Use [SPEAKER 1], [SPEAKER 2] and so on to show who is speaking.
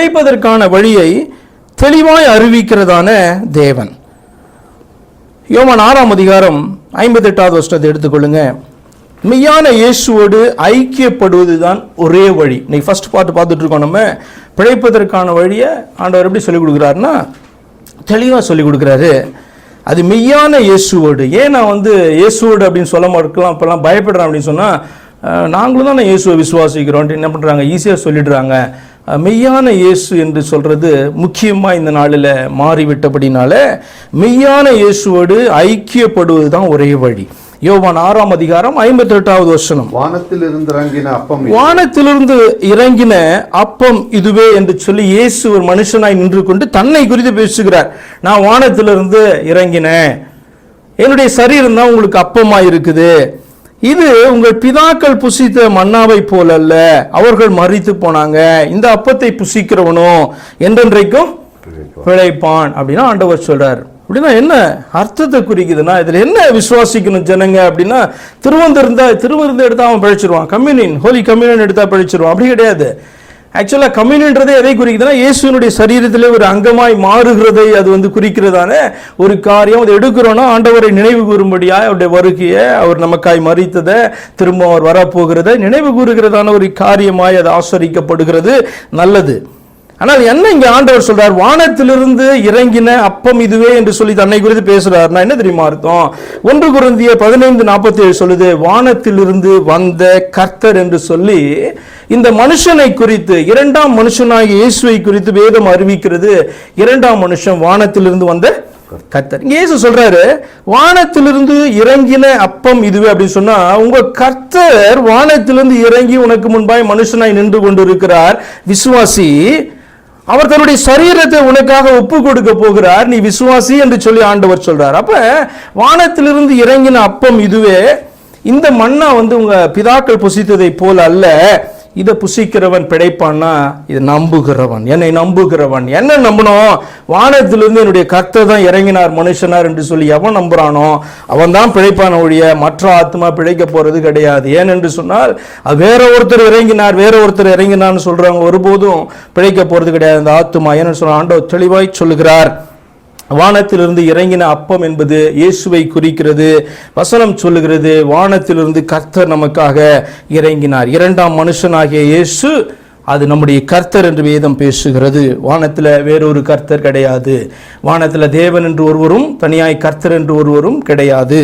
[SPEAKER 1] பிழைப்பதற்கான வழியை தெளிவாய் அறிவிக்கிறதான தேவன். யோவான் ஆறாம் அதிகாரம் ஐம்பத்தெட்டாவது வருஷத்தை எடுத்துக்கொள்ளுங்க. மெய்யான இயேசுவோடு ஐக்கியப்படுவது தான் ஒரே வழி. இன்னைக்கு ஃபர்ஸ்ட் பார்ட் பார்த்துட்டு இருக்கோம் நம்ம. பிழைப்பதற்கான வழியை ஆண்டவர் எப்படி சொல்லிக் கொடுக்குறாருன்னா தெளிவாக சொல்லிக் கொடுக்குறாரு. அது மெய்யான இயேசுவோடு. ஏன் நான் வந்து இயேசுவோடு அப்படின்னு சொல்ல மாட்டேலாம் இப்போல்லாம் பயப்படுறேன் அப்படின்னு சொன்னால் நாங்களும் தான் இயேசுவை விசுவாசிக்கிறோம். என்ன பண்ணுறாங்க ஈஸியாக சொல்லிடுறாங்க. மெய்யான இயேசு என்று சொல்கிறது முக்கியமாக இந்த நாளில் மாறிவிட்டபடினால மெய்யான இயேசுவோடு ஐக்கியப்படுவது தான் ஒரே வழி. யோவான் ஆறாம் அதிகாரம் ஐம்பத்தெட்டாவது வசனம்.
[SPEAKER 2] வானத்தில் இருந்து இறங்கின அப்பம்.
[SPEAKER 1] வானத்திலிருந்து இறங்கின அப்பம் இதுவே என்று சொல்லி இயேசு ஒரு மனுஷனாய் நின்று கொண்டு தன்னை குறித்து பேசுகிறார். நான் வானத்திலிருந்து இறங்கினேன். என்னுடைய சரீரம் தான் உங்களுக்கு அப்பமா இருக்குது இது உங்கள் பிதாக்கள் புசித்த மன்னாவை போல அல்ல அவர்கள் மறித்து போனாங்க. இந்த அப்பத்தை புசிக்கிறவனோ என்றென்றைக்கும் பிழைப்பான். அப்படின்னா ஆண்டவர் சொல்றார். அப்படின்னா என்ன அர்த்தத்தை குறிக்குதுன்னா இதுல என்ன விசுவாசிக்கணும் ஜனங்க அப்படின்னா திருவந்திருந்தா திருவிருந்து எடுத்தா அவன் பிழைச்சிருவான். கம்யூனியன் ஹோலி கம்யூனியன் எடுத்தா பிழைச்சிருவான். அப்படி கிடையாது. ஆக்சுவலாக கம்யூனியன்றதே எதை குறிக்குதுன்னா இயேசுனுடைய சரீரத்தில் ஒரு அங்கமாய் மாறுகிறதை அது வந்து குறிக்கிறதான ஒரு காரியம். அதை எடுக்கிறோன்னா ஆண்டவரை நினைவு கூறும்படியாக அவருடைய வருகையை அவர் நமக்காய் மறித்ததை திரும்ப அவர் வரப்போகிறதை நினைவு கூறுகிறதான ஒரு காரியமாய் அது ஆசரிக்கப்படுகிறது நல்லது. ஆனால் என்ன இங்கே ஆண்டவர் சொல்றார்? வானத்திலிருந்து இறங்கின அப்பம் இதுவே என்று சொல்லி தன்னை குறித்து பேசுறாருன்னா என்ன தெரியுமா அர்த்தம்? ஒன்று குருந்திய பதினைந்து நாற்பத்தி ஏழு சொல்லுது வானத்திலிருந்து வந்த கர்த்தர் என்று சொல்லி இந்த மனுஷனை குறித்து இரண்டாம் மனுஷனாகிய இயேசுவை குறித்து வேதம் அறிவிக்கிறது. இரண்டாம் மனுஷன் வானத்திலிருந்து வந்த கர்த்தர். இயேசு சொல்றாரு வானத்திலிருந்து இறங்கின அப்பம் இதுவே அப்படின்னு சொன்னா உங்க கர்த்தர் வானத்திலிருந்து இறங்கி உனக்கு முன்பாய் மனுஷனாய் நின்று கொண்டிருக்கிறார். விசுவாசி அவர் தன்னுடைய சரீரத்தை உனக்காக ஒப்பு கொடுக்க போகிறார் நீ விசுவாசி என்று சொல்லி ஆண்டவர் சொல்றார். அப்ப வானத்திலிருந்து இறங்கின அப்பம் இதுவே இந்த மண்ணா வந்து உங்க பிதாக்கள் புசித்ததை போல அல்ல. இதை புசிக்கிறவன் பிழைப்பான்னா இது நம்புகிறவன். என்னை நம்புகிறவன். என்ன நம்பணும்? வானத்திலிருந்து என்னுடைய கத்தை தான் இறங்கினார் மனுஷனார் என்று சொல்லி எவன் நம்புறானோ அவன் தான் பிழைப்பான ஒழிய மற்ற ஆத்மா பிழைக்க போறது கிடையாது. ஏன் என்று சொன்னால் அது வேற ஒருத்தர் இறங்கினார் வேற ஒருத்தர் இறங்கினார்னு சொல்றவங்க ஒருபோதும் பிழைக்க போறது கிடையாது. அந்த ஆத்மா ஏன்னு சொன்ன ஆண்டவர் தெளிவாய் சொல்லுகிறார். வானத்திலிருந்து இறங்கின அப்பம் என்பது இயேசுவை குறிக்கிறது. வசனம் சொல்லுகிறது வானத்திலிருந்து கர்த்தர் நமக்காக இறங்கினார். இரண்டாம் மனுஷனாகிய இயேசு அது நம்முடைய கர்த்தர் என்று வேதம் பேசுகிறது. வானத்தில் வேறொரு கர்த்தர் கிடையாது. வானத்தில் தேவன் என்று ஒருவரும் தனியாய் கர்த்தர் என்று ஒருவரும் கிடையாது.